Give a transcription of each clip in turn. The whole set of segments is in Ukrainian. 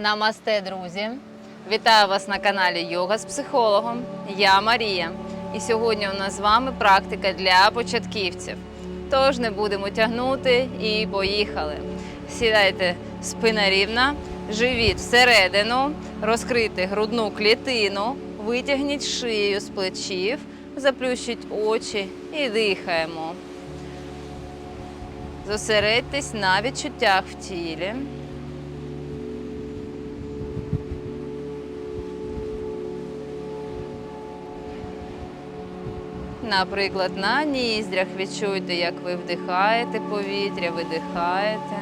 Намасте, друзі! Вітаю вас на каналі Йога з психологом. Я Марія. І сьогодні у нас з вами практика для початківців. Тож не будемо тягнути і поїхали. Сідайте спина рівна, живіт всередину, розкрити грудну клітину, витягніть шию з плечів, заплющіть очі і дихаємо. Зосередьтесь на відчуттях в тілі. Наприклад, на ніздрях відчуйте, як ви вдихаєте повітря, видихаєте.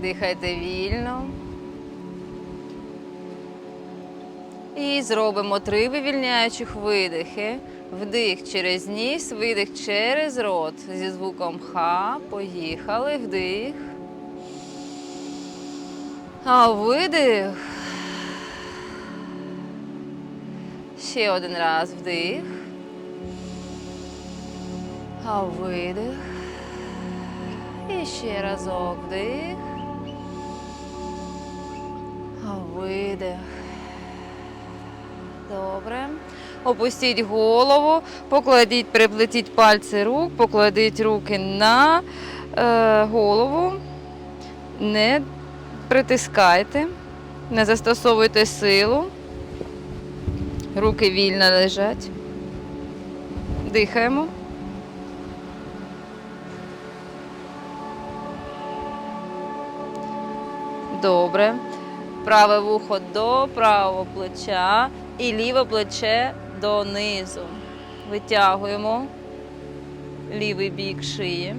Дихайте вільно. І зробимо три вивільняючих видихи. Вдих через ніс, видих через рот. Зі звуком ха. Поїхали. Вдих. А видих. Ще один раз вдих. А видих. І ще разок вдих. А видих. Добре. Опустіть голову, покладіть, приплетіть пальці рук, покладіть руки на е, голову. Не притискайте, не застосовуйте силу. Руки вільно лежать. Дихаємо. Добре. Праве вухо до правого плеча і ліве плече донизу. Витягуємо лівий бік шиї.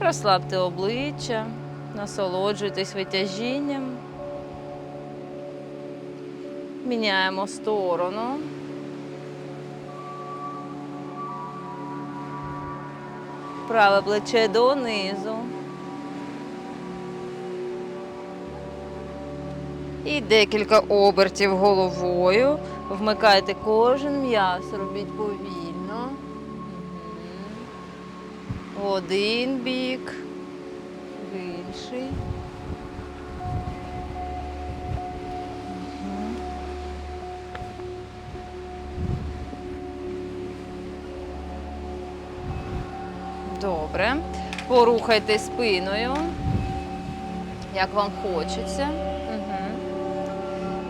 Розслабте обличчя, насолоджуйтесь витяжінням. Міняємо сторону. Праве плече донизу. І декілька обертів головою. Вмикайте кожен м'яз, робіть повільно. Один бік, інший. Добре. Порухайте спиною, як вам хочеться.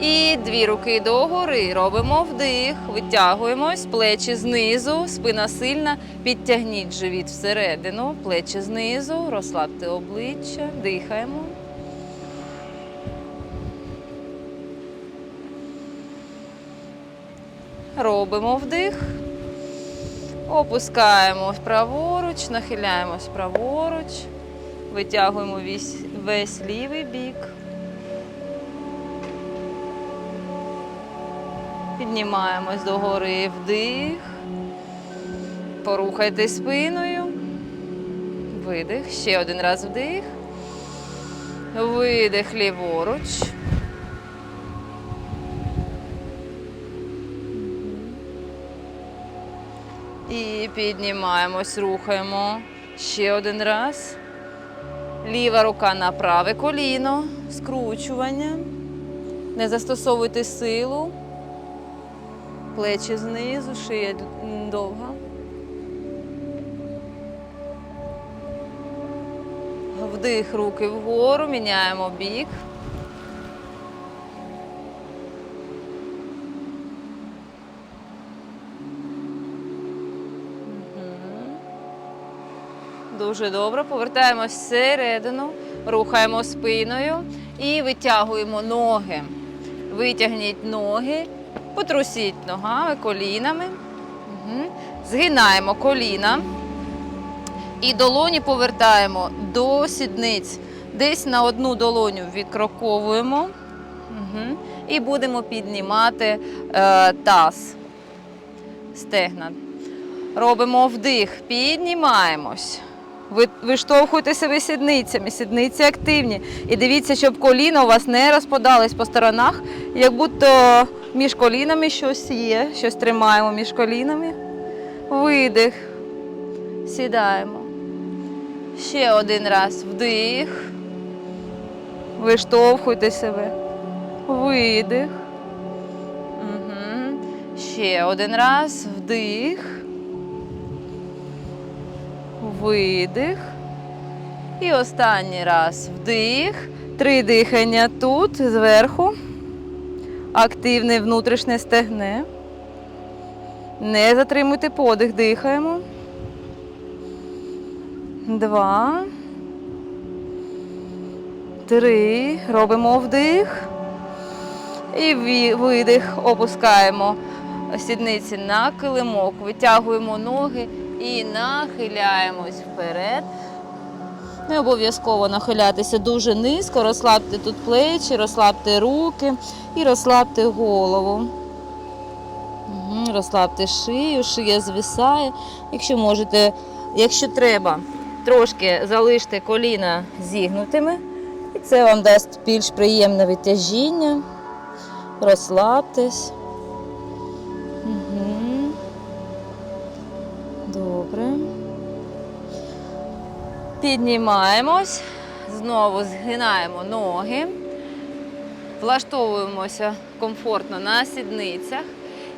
І дві руки догори. Робимо вдих, витягуємось, плечі знизу, спина сильна. Підтягніть живіт всередину, плечі знизу, розслабте обличчя, дихаємо. Робимо вдих. Опускаємо праворуч, нахиляємось праворуч, витягуємо весь лівий бік. Піднімаємось догори вдих. Порухайте спиною. Видих. Ще один раз вдих. Видих ліворуч. І піднімаємось, рухаємо. Ще один раз. Ліва рука на праве коліно. Скручування. Не застосовуйте силу. Плечі знизу, шия довга. Вдих руки вгору, міняємо бік. Дуже добре. Повертаємось всередину, рухаємо спиною і витягуємо ноги. Витягніть ноги, потрусіть ногами, колінами. Мгм. Згинаємо коліна. І долоні повертаємо до сідниць. Десь на одну долоню відкроковуємо. Мгм. І будемо піднімати е, таз, стегна. Робимо вдих, піднімаємось. Ви виштовхуйте себе сідницями, сідниці активні. І дивіться, щоб коліна у вас не розпадались по сторонах, як будто між колінами щось є, щось тримаємо між колінами. видих. Сідаємо. Ще один раз вдих. Виштовхуйте себе. Видих. Угу. Ще один раз вдих. Видих. І останній раз вдих. Три дихання тут, зверху. Активне внутрішнє стегне. Не затримуйте подих, дихаємо. Два. Три. Робимо вдих. І видих. Опускаємо сідниці на килимок. Витягуємо ноги і нахиляємось вперед. Не обов'язково нахилятися дуже низько, розслабте тут плечі, розслабте руки і розслабте голову. Розслабте шию, шия звисає. Якщо можете, якщо треба, трошки залиште коліна зігнутими, і це вам дасть більш приємне витяжіння. Розслабтесь. Піднімаємось, знову згинаємо ноги, влаштовуємося комфортно на сідницях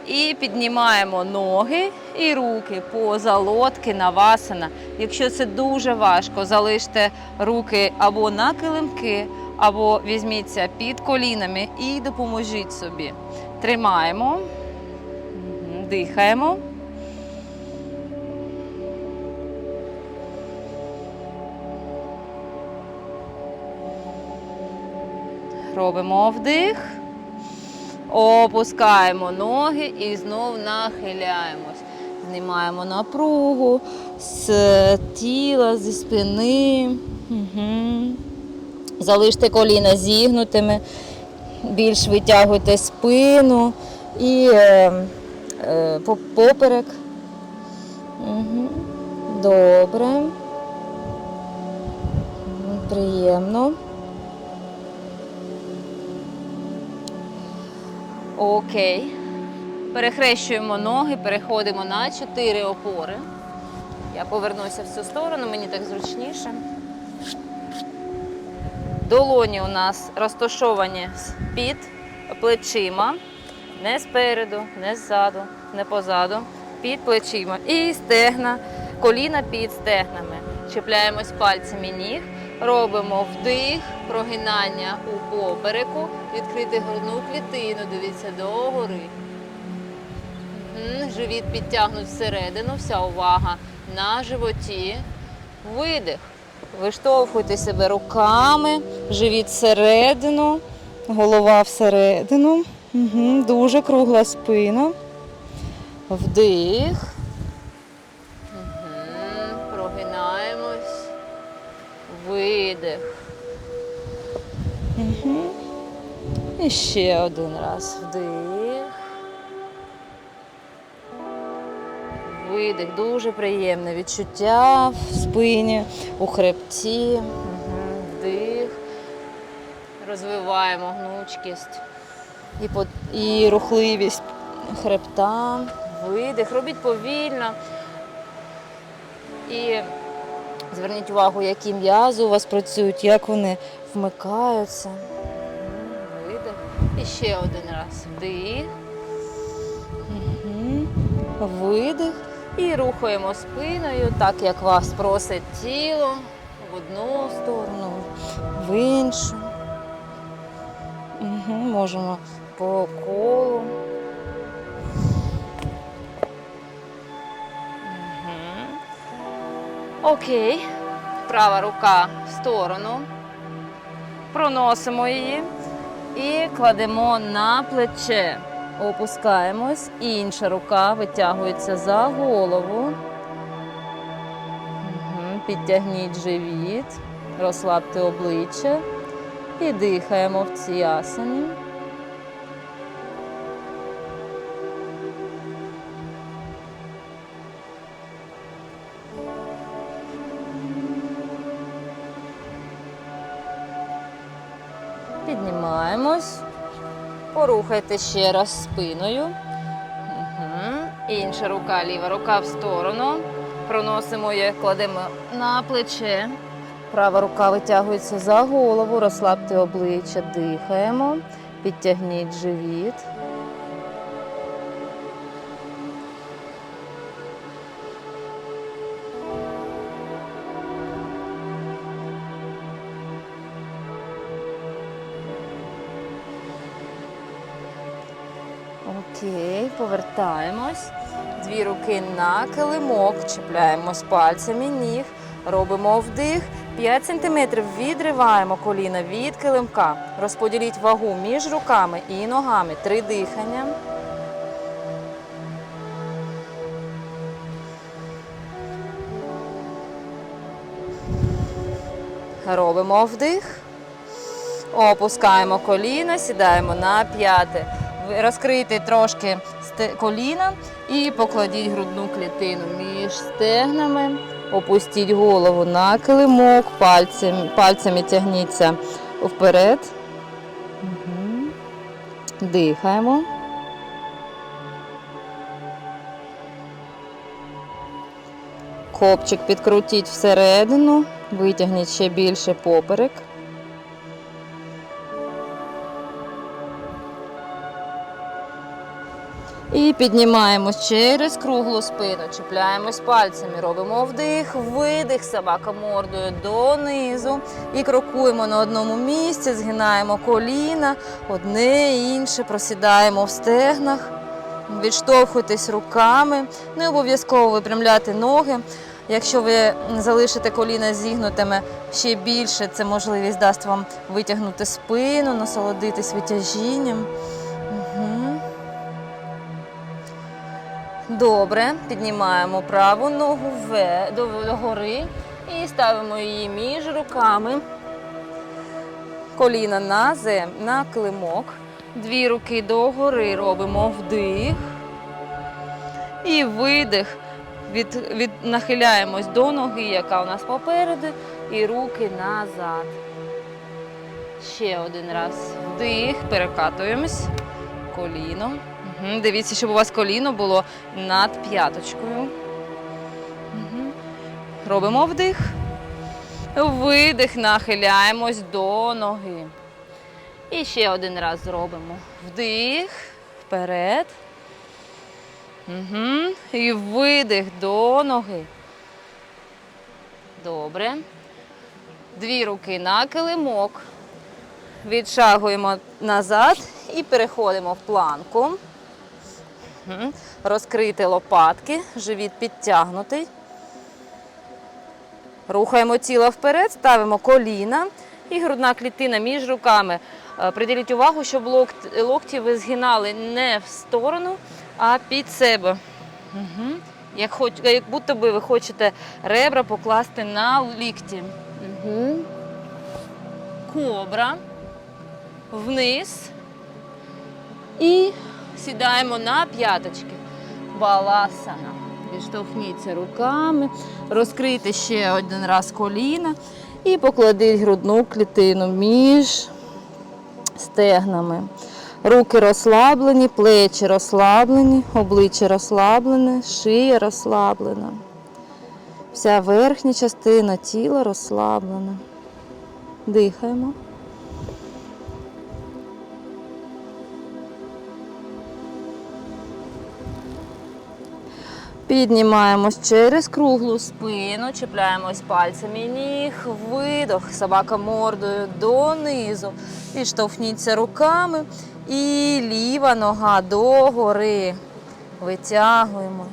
і піднімаємо ноги і руки поза лодки навасана. Якщо це дуже важко, залиште руки або на килимки, або візьміться під колінами і допоможіть собі. Тримаємо, дихаємо. Робимо вдих, опускаємо ноги і знов нахиляємось. Знімаємо напругу з тіла, зі спини. Угу. Залиште коліна зігнутими, більш витягуйте спину і е, е, поперек. Угу. Добре. Приємно. Окей. Перехрещуємо ноги, переходимо на чотири опори. Я повернуся в цю сторону, мені так зручніше. Долоні у нас розташовані під плечима, не спереду, не ззаду, не позаду, під плечима. І стегна, коліна під стегнами. Чіпляємось пальцями ніг, робимо вдих, прогинання у попереку, відкрити грудну клітину, дивіться догори. Живіт підтягнуть всередину, вся увага на животі. Видих. Виштовхуйте себе руками, живіт всередину, голова всередину. Угу, дуже кругла спина. Вдих. Видих. Угу. І ще один раз вдих. Видих, дуже приємне відчуття в спині, у хребті. Мгм, Вдих. Розвиваємо гнучкість і, по- і рухливість хребта. Видих. Робіть повільно. І зверніть увагу, які м'язи у вас працюють, як вони вмикаються. Видих. І ще один раз. Вдих. Видих. І рухаємо спиною, так як вас просить тіло в одну сторону, в іншу. Угу. Можемо по колу. Окей. Права рука в сторону. Проносимо її і кладемо на плече. Опускаємось. Інша рука витягується за голову. Підтягніть живіт, розслабте обличчя і дихаємо в цій асані. Піднімаємось. Ще раз спиною. Угу. Інша рука, ліва рука в сторону. Проносимо її, кладемо на плече. Права рука витягується за голову, розслабте обличчя, дихаємо, підтягніть живіт. Окей, повертаємось. Дві руки на килимок, чіпляємось пальцями ніг, робимо вдих. 5 см відриваємо коліна від килимка. Розподіліть вагу між руками і ногами. Три дихання. Робимо вдих. Опускаємо коліна, сідаємо на п'яте. Ви Розкрийте трошки коліна і покладіть грудну клітину між стегнами. Опустіть голову на килимок, пальцем, пальцями тягніться вперед. Дихаємо. Копчик підкрутіть всередину, витягніть ще більше поперек. І піднімаємось через круглу спину, чіпляємось пальцями, робимо вдих, видих, собака мордою донизу. І крокуємо на одному місці, згинаємо коліна, одне інше, просідаємо в стегнах, відштовхуйтесь руками, не обов'язково випрямляти ноги. Якщо ви залишите коліна зігнутими ще більше, це можливість дасть вам витягнути спину, насолодитись витяжінням. Добре, піднімаємо праву ногу ве- до, гори і ставимо її між руками. Коліна на зем, на климок. Дві руки догори робимо вдих. І видих. Від, від, нахиляємось до ноги, яка у нас попереду, і руки назад. Ще один раз. Вдих, перекатуємось. Коліно. Дивіться, щоб у вас коліно було над п'яточкою. Робимо вдих. Видих, нахиляємось до ноги. І ще один раз зробимо. Вдих, вперед. Угу. І видих до ноги. Добре. Дві руки на килимок. Відшагуємо назад і переходимо в планку. Мгм. Розкрити лопатки, живіт підтягнутий. Рухаємо тіло вперед, ставимо коліна і грудна клітина між руками. Е, Приділіть увагу, щоб локт- локті ви згинали не в сторону, а під себе. Угу. Як, хоч, як будто би ви хочете ребра покласти на лікті. Угу. Кобра. Вниз. І сідаємо на п'яточки. Баласана. Відштовхніться руками, розкрийте ще один раз коліна і покладіть грудну клітину між стегнами. Руки розслаблені, плечі розслаблені, обличчя розслаблене, шия розслаблена. Вся верхня частина тіла розслаблена. Дихаємо. Піднімаємось через круглу спину, чіпляємось пальцями ніг, видох, собака мордою донизу. Підштовхніться руками і ліва нога догори. Витягуємо.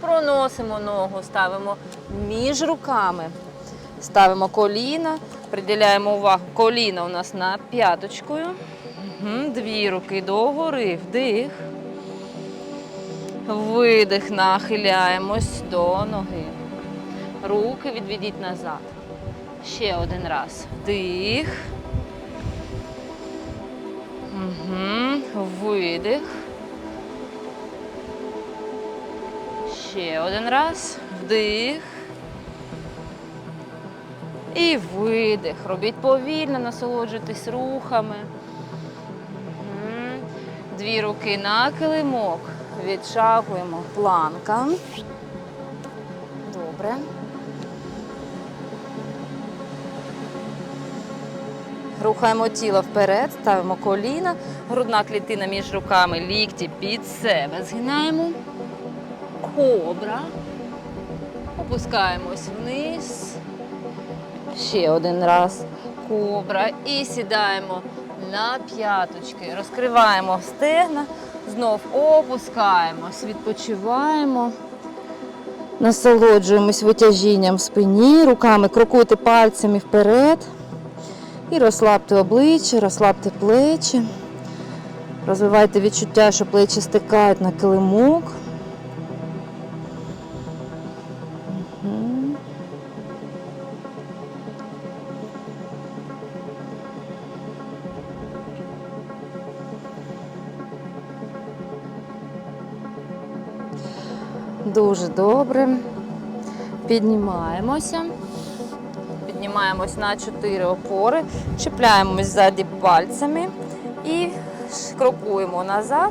Проносимо ногу, ставимо між руками. Ставимо коліна, приділяємо увагу. Коліна у нас над п'яточкою. Дві руки догори, вдих. Видих, нахиляємось до ноги. Руки відведіть назад. Ще один раз. Вдих. Угу. Видих. Ще один раз. Вдих. І видих. Робіть повільно, насолоджуйтесь рухами. Дві руки на килимок. Відшагуємо планка. Добре. Рухаємо тіло вперед, ставимо коліна, грудна клітина між руками, лікті під себе. Згинаємо. Кобра. Опускаємось вниз. Ще один раз. Кобра. І сідаємо на п'яточки. Розкриваємо стегна. Знов опускаємось, відпочиваємо. Насолоджуємось витяжінням в спині, руками крокуйте пальцями вперед. І розслабте обличчя, розслабте плечі. Розвивайте відчуття, що плечі стикають на килимок. Добре. Піднімаємося. Піднімаємось на чотири опори, чіпляємось ззаді пальцями і крокуємо назад.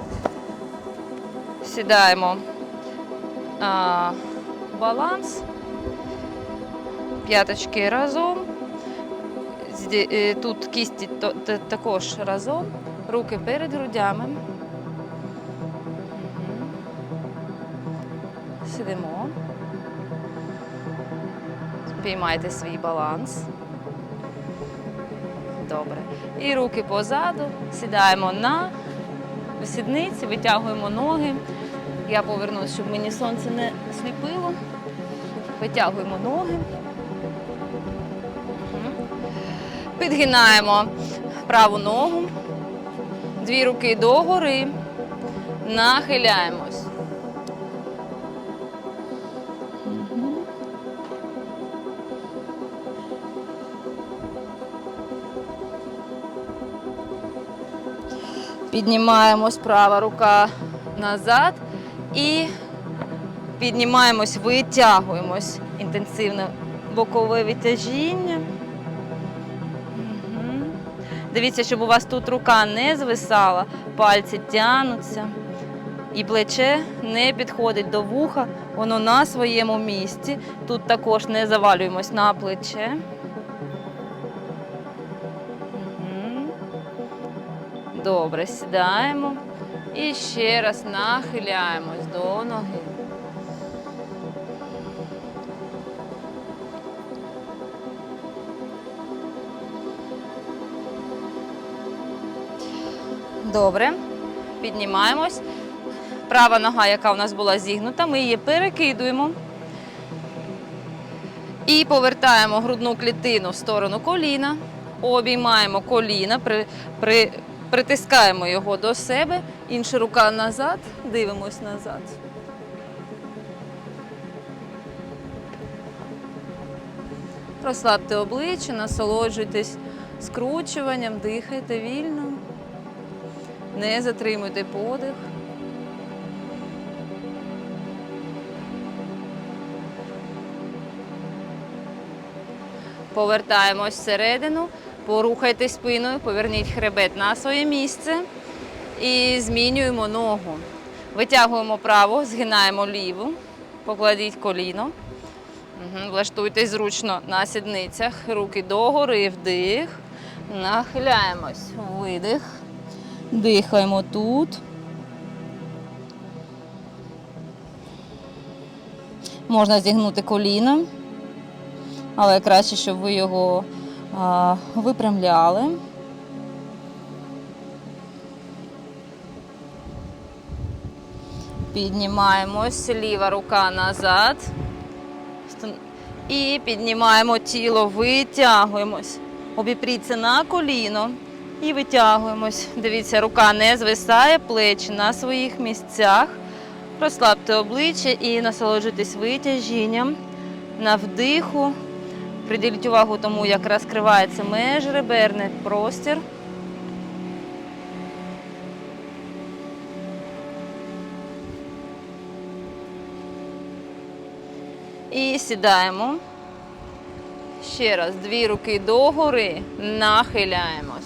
Сідаємо а, баланс. П'яточки разом. Е, Тут кісті також разом. Руки перед грудями. Сидимо. Спіймайте свій баланс. Добре. І руки позаду. Сідаємо на сідниці, витягуємо ноги. Я повернусь, щоб мені сонце не сліпило. Витягуємо ноги. Підгинаємо праву ногу. Дві руки догори. Нахиляємось. Піднімаємось права рука назад і піднімаємось, витягуємось. Інтенсивне бокове витяжіння. Мгм. Дивіться, щоб у вас тут рука не звисала, пальці тягнуться. І плече не підходить до вуха, воно на своєму місці. Тут також не завалюємось на плече. Добре, сідаємо і ще раз нахиляємось до ноги. Добре, піднімаємось. Права нога, яка у нас була зігнута, ми її перекидуємо. І повертаємо грудну клітину в сторону коліна, обіймаємо коліна, при, при, притискаємо його до себе, інша рука назад, дивимось назад. Розслабте обличчя, насолоджуйтесь скручуванням, дихайте вільно, не затримуйте подих. Повертаємось всередину, порухайте спиною, поверніть хребет на своє місце і змінюємо ногу. Витягуємо праву, згинаємо ліву, покладіть коліно. Угу. Влаштуйтесь зручно на сідницях, руки догори, вдих. Нахиляємось, видих. Дихаємо тут. Можна зігнути коліна але краще, щоб ви його випрямляли. Піднімаємось, ліва рука назад. І піднімаємо тіло, витягуємось. Обіпріться на коліно і витягуємось. Дивіться, рука не звисає, плечі на своїх місцях. Розслабте обличчя і насолоджуйтесь витяжінням на вдиху. Приділіть увагу тому, як розкривається межреберний простір. І сідаємо. Ще раз, дві руки догори, нахиляємось.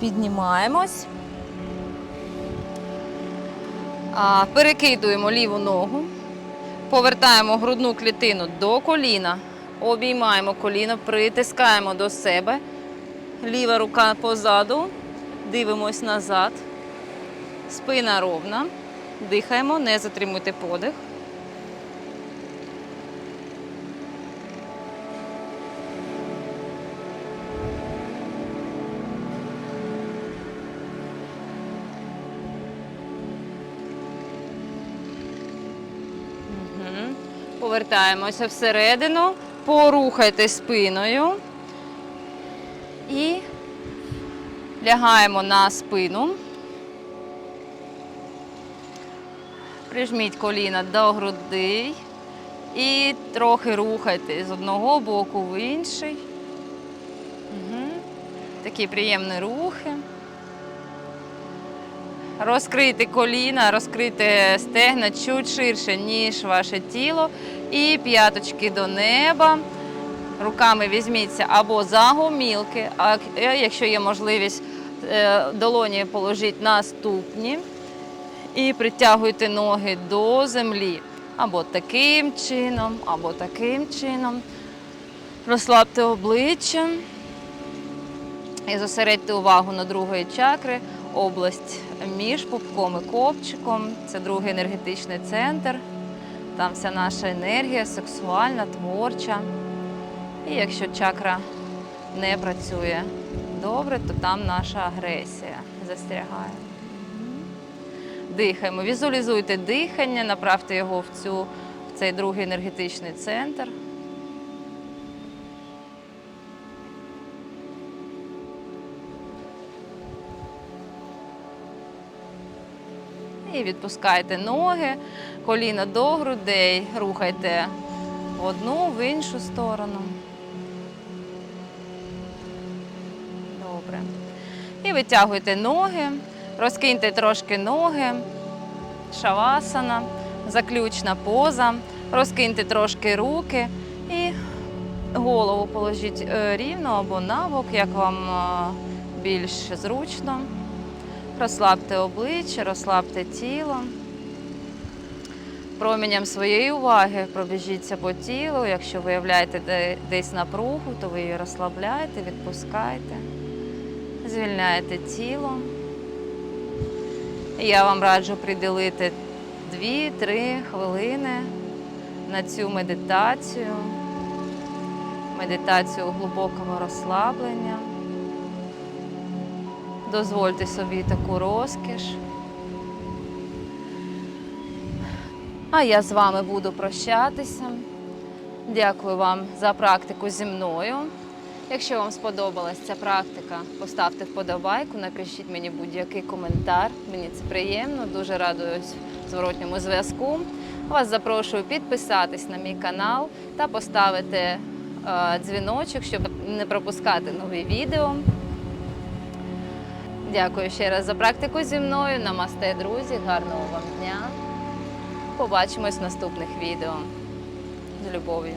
Піднімаємось. Перекидуємо ліву ногу. Повертаємо грудну клітину до коліна. Обіймаємо коліно, притискаємо до себе. Ліва рука позаду. Дивимось назад. Спина ровна. Дихаємо, не затримуйте подих. Повертаємося всередину, порухайте спиною і лягаємо на спину. Прижміть коліна до грудей і трохи рухайте з одного боку в інший. Угу. Такі приємні рухи. Розкрийте коліна, розкрийте стегна чуть ширше, ніж ваше тіло. І п'яточки до неба. Руками візьміться або за гомілки, а якщо є можливість, е, долоні положіть на ступні і притягуйте ноги до землі. Або таким чином, або таким чином. Розслабте обличчя і зосередьте увагу на другої чакри, область між пупком і копчиком. Це другий енергетичний центр. Там вся наша енергія сексуальна, творча. І якщо чакра не працює добре, то там наша агресія застрягає. Дихаємо, візуалізуйте дихання, направте його в, цю, в цей другий енергетичний центр. І відпускайте ноги, коліна до грудей, рухайте в одну, в іншу сторону. Добре. І витягуйте ноги, розкиньте трошки ноги, шавасана, заключна поза, розкиньте трошки руки і голову положіть е, рівно або набок, як вам е, більш зручно. Розслабте обличчя, розслабте тіло. Промінням своєї уваги пробіжіться по тілу. Якщо виявляєте десь напругу, то ви її розслабляєте, відпускайте, звільняєте тіло. Я вам раджу приділити 2-3 хвилини на цю медитацію, медитацію глибокого розслаблення. Дозвольте собі таку розкіш. А я з вами буду прощатися. Дякую вам за практику зі мною. Якщо вам сподобалась ця практика, поставте вподобайку, напишіть мені будь-який коментар. Мені це приємно, дуже радуюсь зворотньому зв'язку. Вас запрошую підписатись на мій канал та поставити е, дзвіночок, щоб не пропускати нові відео. Дякую ще раз за практику зі мною. Намасте, друзі, гарного вам дня. Побачимось в наступних відео. З любов'ю.